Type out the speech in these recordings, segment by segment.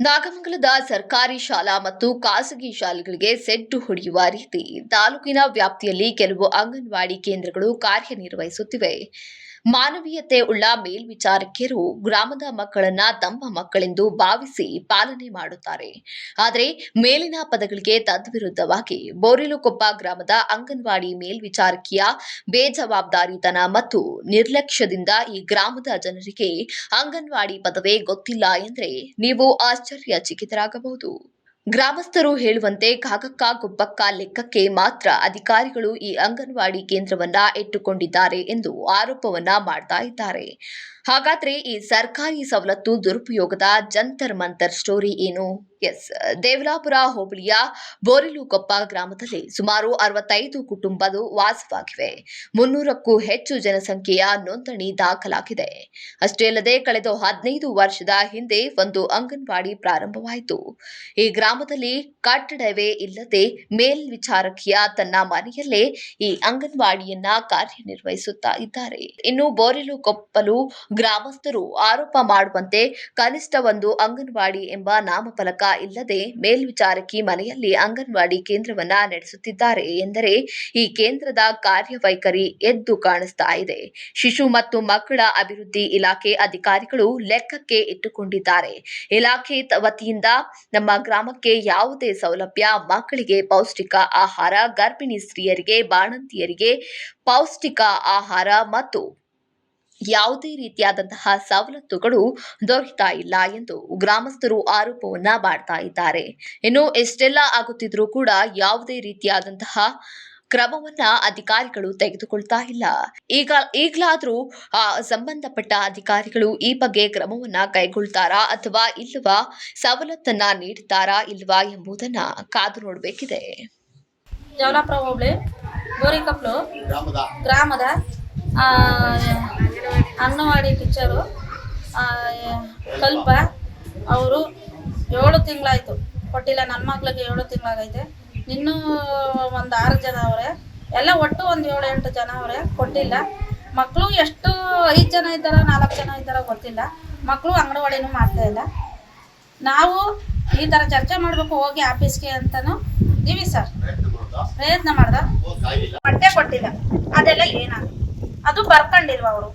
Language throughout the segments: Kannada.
ನಾಗಮಂಗಲದ ಸರ್ಕಾರಿ ಶಾಲಾ ಮತ್ತು ಖಾಸಗಿ ಶಾಲೆಗಳಿಗೆ ಸೆಡ್ಡು ಹೊಡೆಯುವ ರೀತಿ ತಾಲೂಕಿನ ವ್ಯಾಪ್ತಿಯಲ್ಲಿ ಕೆಲವು ಅಂಗನವಾಡಿ ಕೇಂದ್ರಗಳು ಕಾರ್ಯನಿರ್ವಹಿಸುತ್ತಿವೆ. ಮಾನವೀಯತೆ ಉಳ್ಳ ಮೇಲ್ವಿಚಾರಕಿಯರು ಗ್ರಾಮದ ಮಕ್ಕಳನ್ನ ತಮ್ಮ ಮಕ್ಕಳೆಂದು ಭಾವಿಸಿ ಪಾಲನೆ ಮಾಡುತ್ತಾರೆ. ಆದರೆ ಮೇಲಿನ ಪದಗಳಿಗೆ ತದ್ವಿರುದ್ಧವಾಗಿ ಬೋರಿಲುಕೊಪ್ಪ ಗ್ರಾಮದ ಅಂಗನವಾಡಿ ಮೇಲ್ವಿಚಾರಕಿಯ ಬೇಜವಾಬ್ದಾರಿತನ ಮತ್ತು ನಿರ್ಲಕ್ಷ್ಯದಿಂದ ಈ ಗ್ರಾಮದ ಜನರಿಗೆ ಅಂಗನವಾಡಿ ಪದವೇ ಗೊತ್ತಿಲ್ಲ ಎಂದರೆ ನೀವು ಆಶ್ಚರ್ಯಚಕಿತರಾಗಬಹುದು. ಗ್ರಾಮಸ್ಥರು ಹೇಳುವಂತೆ ಕಾಗಕ್ಕ ಗುಬ್ಬಕ್ಕ ಲೆಕ್ಕಕ್ಕೆ ಮಾತ್ರ ಅಧಿಕಾರಿಗಳು ಈ ಅಂಗನವಾಡಿ ಕೇಂದ್ರವನ್ನ ಇಟ್ಟುಕೊಂಡಿದ್ದಾರೆ ಎಂದು ಆರೋಪವನ್ನ ಮಾಡ್ತಾ ಇದ್ದಾರೆ. ಹಾಗಾದ್ರೆ ಈ ಸರ್ಕಾರಿ ಸವಲತ್ತು ದುರುಪಯೋಗದ ಜಂತರ್ ಮಂತರ್ ಸ್ಟೋರಿ ಏನು? ಎಸ್, ದೇವಲಾಪುರ ಹೋಬಳಿಯ ಬೋರಿಲುಕೊಪ್ಪ ಗ್ರಾಮದಲ್ಲಿ ಸುಮಾರು ಅರವತ್ತೈದು ಕುಟುಂಬಗಳು ವಾಸವಾಗಿವೆ. ಮುನ್ನೂರಕ್ಕೂ ಹೆಚ್ಚು ಜನಸಂಖ್ಯೆಯ ನೋಂದಣಿ ದಾಖಲಾಗಿದೆ. ಅಷ್ಟೇ ಅಲ್ಲದೆ ಕಳೆದ ಹದಿನೈದು ವರ್ಷದ ಹಿಂದೆ ಒಂದು ಅಂಗನವಾಡಿ ಪ್ರಾರಂಭವಾಯಿತು. ಈ ಗ್ರಾಮದಲ್ಲಿ ಕಟ್ಟಡವೇ ಇಲ್ಲದೆ ಮೇಲ್ವಿಚಾರಕಿಯ ತನ್ನ ಮನೆಯಲ್ಲೇ ಈ ಅಂಗನವಾಡಿಯನ್ನ ಕಾರ್ಯನಿರ್ವಹಿಸುತ್ತಾ ಇದ್ದಾರೆ. ಇನ್ನು ಬೋರಿಲು ಕೊಪ್ಪಲು ಗ್ರಾಮಸ್ಥರು ಆರೋಪ ಮಾಡುವಂತೆ ಕನಿಷ್ಠ ಒಂದು ಅಂಗನವಾಡಿ ಎಂಬ ನಾಮಫಲಕ ಇಲ್ಲದೆ ಮೇಲ್ವಿಚಾರಕಿ ಮನೆಯಲ್ಲಿ ಅಂಗನವಾಡಿ ಕೇಂದ್ರವನ್ನ ನಡೆಸುತ್ತಿದ್ದಾರೆ ಎಂದರೆ ಈ ಕೇಂದ್ರದ ಕಾರ್ಯವೈಖರಿ ಎದ್ದು ಕಾಣಿಸ್ತಾ ಇದೆ. ಶಿಶು ಮತ್ತು ಮಕ್ಕಳ ಅಭಿವೃದ್ಧಿ ಇಲಾಖೆ ಅಧಿಕಾರಿಗಳು ಲೆಕ್ಕಕ್ಕೆ ಇಟ್ಟುಕೊಂಡಿದ್ದಾರೆ. ಇಲಾಖೆ ವತಿಯಿಂದ ನಮ್ಮ ಗ್ರಾಮಕ್ಕೆ ಯಾವುದೇ ಸೌಲಭ್ಯ, ಮಕ್ಕಳಿಗೆ ಪೌಷ್ಟಿಕ ಆಹಾರ, ಗರ್ಭಿಣಿ ಸ್ತ್ರೀಯರಿಗೆ, ಬಾಣಂತಿಯರಿಗೆ ಪೌಷ್ಟಿಕ ಆಹಾರ ಮತ್ತು ಯಾವುದೇ ರೀತಿಯಾದಂತಹ ಸವಲತ್ತುಗಳು ದೊರೆಯುತ್ತಾ ಇಲ್ಲ ಎಂದು ಗ್ರಾಮಸ್ಥರು ಆರೋಪವನ್ನ ಮಾಡ್ತಾ ಇದ್ದಾರೆ. ಇನ್ನು ಎಷ್ಟೆಲ್ಲ ಆಗುತ್ತಿದ್ರೂ ಕೂಡ ಯಾವುದೇ ರೀತಿಯಾದಂತಹ ಕ್ರಮವನ್ನ ಅಧಿಕಾರಿಗಳು ತೆಗೆದುಕೊಳ್ತಾ ಇಲ್ಲ. ಈಗ ಈಗಲಾದರೂ ಆ ಸಂಬಂಧಪಟ್ಟ ಅಧಿಕಾರಿಗಳು ಈ ಬಗ್ಗೆ ಕ್ರಮವನ್ನ ಕೈಗೊಳ್ತಾರಾ ಅಥವಾ ಇಲ್ಲವಾ ಸವಲತ್ತನ್ನ ನೀಡುತ್ತಾರಾ ಇಲ್ವಾ ಎಂಬುದನ್ನ ಕಾದು ನೋಡಬೇಕಿದೆ. ಜವಲಾಪುರ ಹೋಬಳಿ ಗೋರಿಕಪ್ಲು. ಗ್ರಾಮದ? ಆ, ಅಂಗನವಾಡಿ ಟೀಚರು ಕಲ್ಪ ಅವರು ಏಳು ತಿಂಗಳಾಯಿತು. ಕೊಟ್ಟಿಲ್ಲ ನನ್ನ ಮಕ್ಳಿಗೆ ಏಳು ತಿಂಗಳಾಗೈತೆ. ಇನ್ನೂ ಒಂದು ಆರು ಜನ ಅವರೇ. ಎಲ್ಲ ಒಟ್ಟು ಒಂದು ಏಳು ಎಂಟು ಜನ ಅವರೇ ಕೊಟ್ಟಿಲ್ಲ. ಮಕ್ಕಳು ಎಷ್ಟು ಐದು ಜನ ಇದ್ದಾರ ನಾಲ್ಕು ಜನ ಇದ್ದಾರ ಗೊತ್ತಿಲ್ಲ. ಮಕ್ಕಳು ಅಂಗನವಾಡಿನೂ ಮಾಡ್ತಾ ಇಲ್ಲ. ನಾವು ಈ ಥರ ಚರ್ಚೆ ಮಾಡಬೇಕು ಹೋಗಿ ಆಫೀಸ್ಗೆ ಅಂತಲೂ ಇದೀವಿ ಸರ್. ಪ್ರಯತ್ನ ಮಾಡ್ದ. ಬಟ್ಟೆ ಕೊಟ್ಟಿಲ್ಲ. ಅದೆಲ್ಲ ಏನಾಗ ಅದು ಬರ್ಕೊಂಡಿಲ್ವ ಅವರು.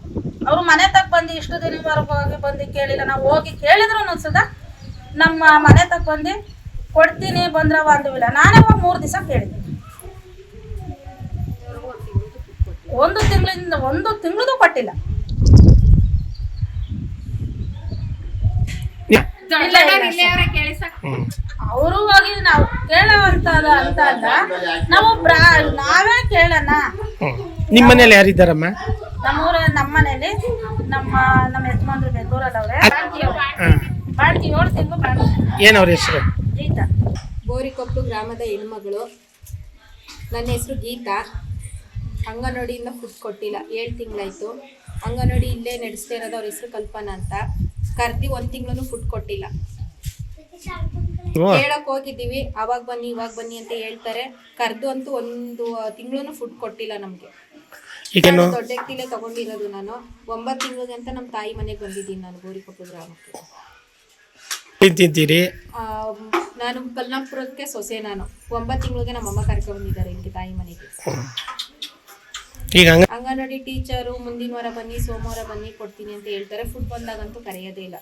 ಅವರು ಮನೆ ತಗ ಬಂದು ಇಷ್ಟು ದಿನವರೆಗೂ ಹೋಗಿ ಬಂದು ಕೇಳಿಲ್ಲ. ನಾವು ಹೋಗಿ ಕೇಳಿದ್ರು ಅನ್ಸದ ನಮ್ಮ ಮನೆ ತಗ ಬಂದು ಕೊಡ್ತೀನಿ ಬಂದ್ರವ ಅಂದಿಲ್ಲ ನಾನೇ ಹೋಗಿ ಮೂರು ದಿವಸ ಕೇಳಿದ್ದೆ. ಒಂದು ತಿಂಗಳಿಂದ ಒಂದು ತಿಂಗಳದು ಕೊಟ್ಟಿಲ್ಲ. ಅವರು ಹೋಗಿ ನಾವು ಕೇಳುವಂತ ಅಂತ ಅಲ್ಲ ನಾವು ನಾವೇ ಕೇಳೋಣ. ನಿಮ್ಮ ಮನೇಲಿ ಯಾರಿದ್ದಾರಮ್ಮ? ನಮ್ಮೂರ ನಮ್ಮ ಮನೇಲಿ ನಮ್ಮ ನಮ್ಮ ಯಜಮಾನ್ರು ಬೆಂಗಳೂರಲ್ಲವ್ರೆ ಬಾಳ್ತಿ ಅವ್ರೆ. ಹಾಂ. ಬಾಳ್ತಿ ಏಳು ತಿಂಗಳು ಬಾಳ್ತಿ ಏನು ಅವ್ರ ಹೆಸರು? ಗೀತಾ. ಬೋರಿಕೊಪ್ಪು ಗ್ರಾಮದ ಹೆಣ್ಮಗಳು. ನನ್ನ ಹೆಸರು ಗೀತಾ. ಅಂಗನವಾಡಿಯಿಂದ ಫುಡ್ ಕೊಟ್ಟಿಲ್ಲ. ಏಳು ತಿಂಗಳಾಯಿತು. ಅಂಗನವಾಡಿ ಇಲ್ಲೇ ನಡೆಸ್ತಾ ಇರೋದು ಅವ್ರ ಹೆಸರು ಕಲ್ಪನಾ ಅಂತ. ಕರ್ದಿ ಒಂದು ತಿಂಗಳು ಫುಡ್ ಕೊಟ್ಟಿಲ್ಲ. ಓ ಹೇಳಕ್ ಹೋಗಿದ್ದೀವಿ. ಅವಾಗ ಬನ್ನಿ ಇವಾಗ ಬನ್ನಿ ಅಂತ ಹೇಳ್ತಾರೆ. ಕರ್ದು ಅಂತೂ ಒಂದು ತಿಂಗಳು ಫುಡ್ ಕೊಟ್ಟಿಲ್ಲ ನಮಗೆ. ಈಗೇನು? ದೊಡ್ಡ ವ್ಯಕ್ತಿಲೇ ತಗೊಂಡಿರೋದು ನಾನು. ಒಂಬತ್ತು ತಿಂಗಳಿಗೆ ಅಂತ ನಮ್ಮ ತಾಯಿ ಮನೆಗೆ ಬಂದಿದ್ದೀನಿ ನಾನು ಗೋರಿಕೊಪ್ಪ ಗ್ರಾಮಕ್ಕೆ. ಏನ್ ತಿಂತೀರಿ? ಆ, ನಾನು ಕಲ್ನಾಪುರಕ್ಕೆ ಸೊಸೆ ನಾನು. ಒಂಬತ್ತು ತಿಂಗಳಿಗೆ ನಮ್ಮಮ್ಮ ಕರ್ಕೊಂಡು ಬಂದಿದ್ದಾರೆ ಇಲ್ಲಿ ತಾಯಿ ಮನೆಗೆ. ಈಗ ಹಂಗ ಅಂಗನವಾಡಿ ಟೀಚರು ಮುಂದಿನ ವಾರ ಬನ್ನಿ ಸೋಮವಾರ ಬನ್ನಿ ಕೊಡ್ತೀನಿ ಅಂತ ಹೇಳ್ತಾರೆ. ಫುಡ್ ಬಂದಾಗಂತೂ ಕರೆಯೋದೇ ಇಲ್ಲ.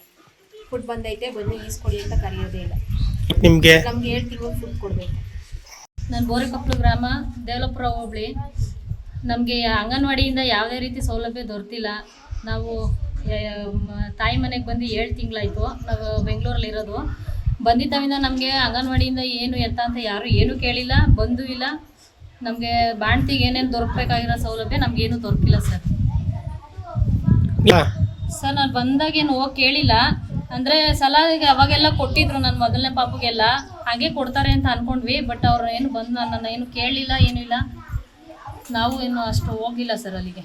ಫುಡ್ ಬಂದೈತೆ ಬನ್ನಿ ಈಸ್ಕೊಡಿ ಅಂತ ಕರೆಯೋದೇ ಇಲ್ಲ. ನಿಮಗೆ? ನಮ್ಗೆ ಏಳು ತಿಂಗಳು ಫುಡ್ ಕೊಡ್ಬೇಕು. ನಾನು ಬೋರಿಕೊಪ್ಪಲು ಗ್ರಾಮ ದೇವಲಪುರ ಹೋಬಳಿ. ನಮಗೆ ಅಂಗನವಾಡಿಯಿಂದ ಯಾವುದೇ ರೀತಿ ಸೌಲಭ್ಯ ದೊರೆತಿಲ್ಲ. ನಾವು ತಾಯಿ ಮನೆಗೆ ಬಂದು ಏಳು ತಿಂಗಳಾಯಿತು. ನಾವು ಬೆಂಗಳೂರಲ್ಲಿ ಇರೋದು. ಬಂದಿದ್ದಾವಿಂದ ನಮಗೆ ಅಂಗನವಾಡಿಯಿಂದ ಏನು ಎತ್ತ ಅಂತ ಯಾರು ಏನೂ ಕೇಳಿಲ್ಲ, ಬಂದೂ ಇಲ್ಲ. ನಮಗೆ ಬಾಣ್ತಿಗೆ ಏನೇನು ದೊರಕಬೇಕಾಗಿರೋ ಸೌಲಭ್ಯ ನಮಗೇನು ದೊರಕಿಲ್ಲ ಸರ್. ಸರ್, ನಾನು ಬಂದಾಗೇನು ಹೋಗಿ ಕೇಳಿಲ್ಲ. ಅಂದರೆ ಸಲಾಗೆ ಅವಾಗೆಲ್ಲ ಕೊಟ್ಟಿದ್ರು ನನ್ನ ಮೊದಲನೇ ಪಾಪಗೆಲ್ಲ. ಹಾಗೆ ಕೊಡ್ತಾರೆ ಅಂತ ಅನ್ಕೊಂಡ್ವಿ, ಬಟ್ ಅವ್ರು ಏನು ಬಂದು ನನ್ನ ಏನು ಕೇಳಲಿಲ್ಲ ಏನಿಲ್ಲ. ನಾವು ಏನು ಅಷ್ಟು ಹೋಗಿಲ್ಲ ಸರ್ ಅಲ್ಲಿಗೆ.